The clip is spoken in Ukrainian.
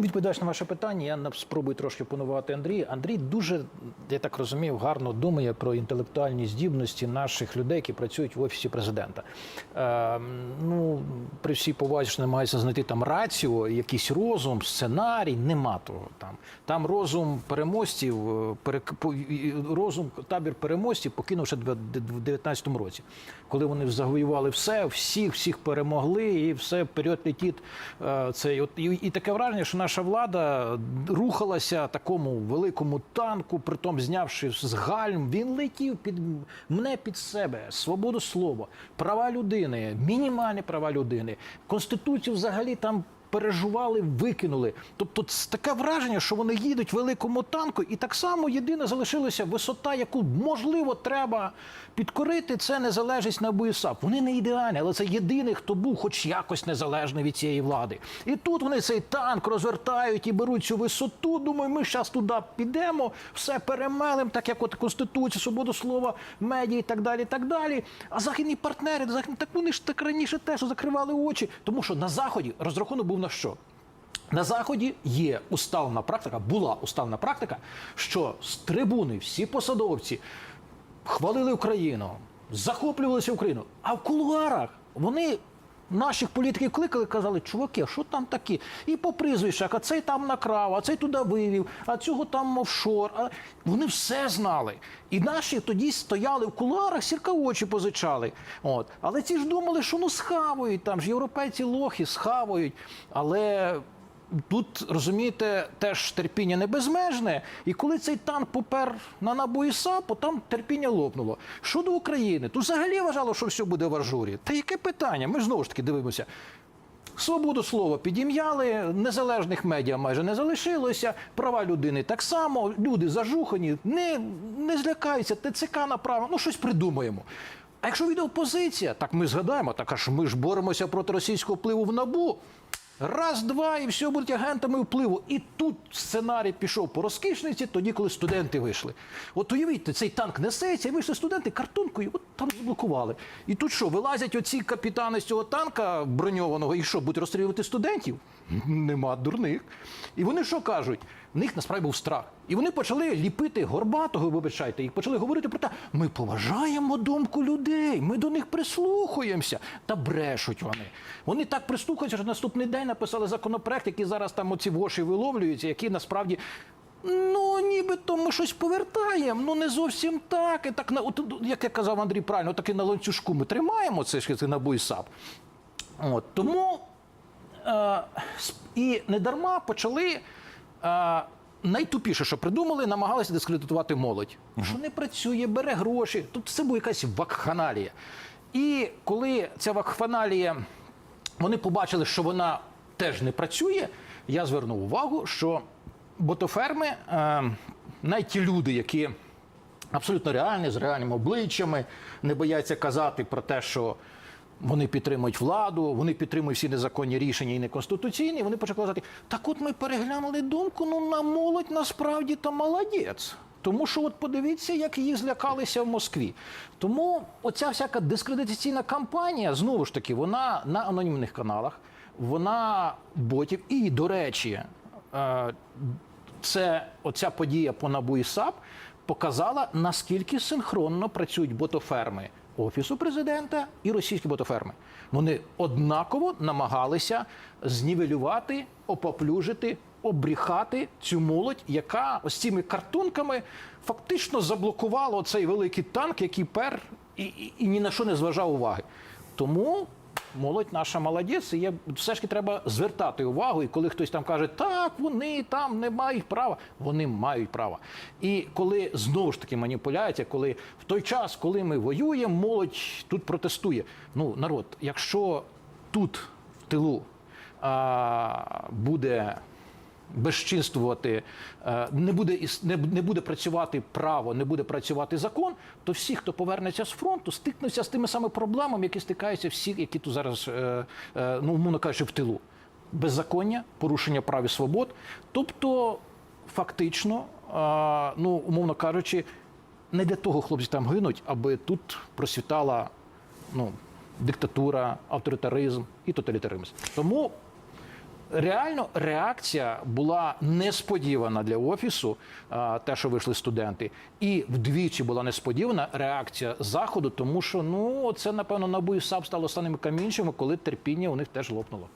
Відповідаєш на ваше питання, я спробую трошки панувати Андрій. Андрій дуже, я так розумію, гарно думає про інтелектуальні здібності наших людей, які працюють в офісі президента. Е, ну, при всій повазі що намагається знайти там раціо, якийсь розум, сценарій. Нема того там. Там розум переможців, е, перек... розум табір переможців покинув ще в 19-му році, коли вони завоювали все, всіх, всіх перемогли, і все вперед е, Цей от і, і таке враження, що наша влада рухалася такому великому танку, притом знявши з гальм, він летів під мене під себе, свободу слова, права людини, мінімальні права людини, конституцію взагалі там. Пережували, викинули. Тобто таке враження, що вони їдуть великому танку, і так само єдине залишилася висота, яку можливо треба підкорити. Це незалежність на БУСАП. Вони не ідеальні, але це єдиний, хто був хоч якось незалежний від цієї влади. І тут вони цей танк розвертають і беруть цю висоту. Думаю, ми зараз туди підемо, все перемелем, так як от Конституція, свободу слова, медіа і так далі. і так далі. А західні партнери, західні, так вони ж так раніше теж закривали очі, тому що на заході розрахунок був на що? На заході є уставна практика, була уставна практика, що з трибуни всі посадовці хвалили Україну, захоплювалися Україну. А в кулуарах вони наших політиків кликали, казали, чуваки, що там такі? І по прізвищах, а цей там накрав, а цей туди вивів, а цього там офшор. А... Вони все знали. І наші тоді стояли в кулуарах, сірка очі позичали. От. Але ці ж думали, що ну схавують, там ж європейці лохи схавують. Але Тут розумієте, теж терпіння не безмежне, і коли цей танк попер на набу і САПу, там терпіння лопнуло. Щодо України, тут взагалі вважало, що все буде в ажурі. Та яке питання? Ми знову ж таки дивимося. Свободу слова підім'яли, незалежних медіа майже не залишилося, права людини так само, люди зажухані, не, не злякаються, ТЦК направо, ну щось придумаємо. А якщо відео опозиція, так ми згадаємо, так аж ми ж боремося проти російського впливу в набу. Раз, два, і все будуть агентами впливу. І тут сценарій пішов по розкішниці, тоді, коли студенти вийшли. От уявіть, цей танк несеться, і вийшли студенти картонкою, от там заблокували. І тут що, вилазять оці капітани з цього танка броньованого, і що, будуть розстрілювати студентів? Нема дурних. І вони що кажуть? В них насправді був страх. І вони почали ліпити горбатого, вибачайте, і почали говорити про те, ми поважаємо думку людей, ми до них прислухаємося. Та брешуть вони. Вони так прислухаються, що наступний день написали законопроект, який зараз там оці воші виловлюються, які насправді. Ну, нібито ми щось повертаємо, ну не зовсім так. І так на от, як я казав Андрій правильно, так і на ланцюжку ми тримаємо це ж на САП. От тому е, і не дарма почали. Е, Найтупіше, що придумали, намагалися дискредитувати молодь. Що не працює, бере гроші. Тут це була якась вакханалія. І коли ця вакханалія, вони побачили, що вона теж не працює, я звернув увагу, що ботоферми, е, навіть ті люди, які абсолютно реальні, з реальними обличчями, не бояться казати про те, що вони підтримують владу, вони підтримують всі незаконні рішення і неконституційні. Вони почали казати, так от ми переглянули думку, ну на молодь насправді та молодець. Тому що от подивіться, як її злякалися в Москві. Тому оця всяка дискредитаційна кампанія, знову ж таки, вона на анонімних каналах, вона ботів. І, до речі, е, це оця подія по НАБУ і САП показала, наскільки синхронно працюють ботоферми Офісу президента і російські ботоферми. Вони однаково намагалися знівелювати, опоплюжити, обріхати цю молодь, яка ось цими картунками фактично заблокувала цей великий танк, який пер і, і, і ні на що не зважав уваги. Тому молодь наша молодець, і є, все ж таки треба звертати увагу. І коли хтось там каже, так, вони там не мають права, вони мають право. І коли знову ж таки маніпуляція, коли в той час, коли ми воюємо, молодь тут протестує. Ну, народ, якщо тут в тилу а, буде безчинствувати, е, не буде не, буде працювати право, не буде працювати закон, то всі, хто повернеться з фронту, стикнуться з тими самими проблемами, які стикаються всі, які тут зараз, е, е, ну умовно кажучи, в тилу. Беззаконня, порушення прав і свобод. Тобто, фактично, ну умовно кажучи, не для того хлопці там гинуть, аби тут просвітала ну, диктатура, авторитаризм і тоталітаризм. Тому реально реакція була несподівана для офісу, те, що вийшли студенти, і вдвічі була несподівана реакція заходу, тому що ну це напевно набу і САП стало останнім камінчами, коли терпіння у них теж лопнуло.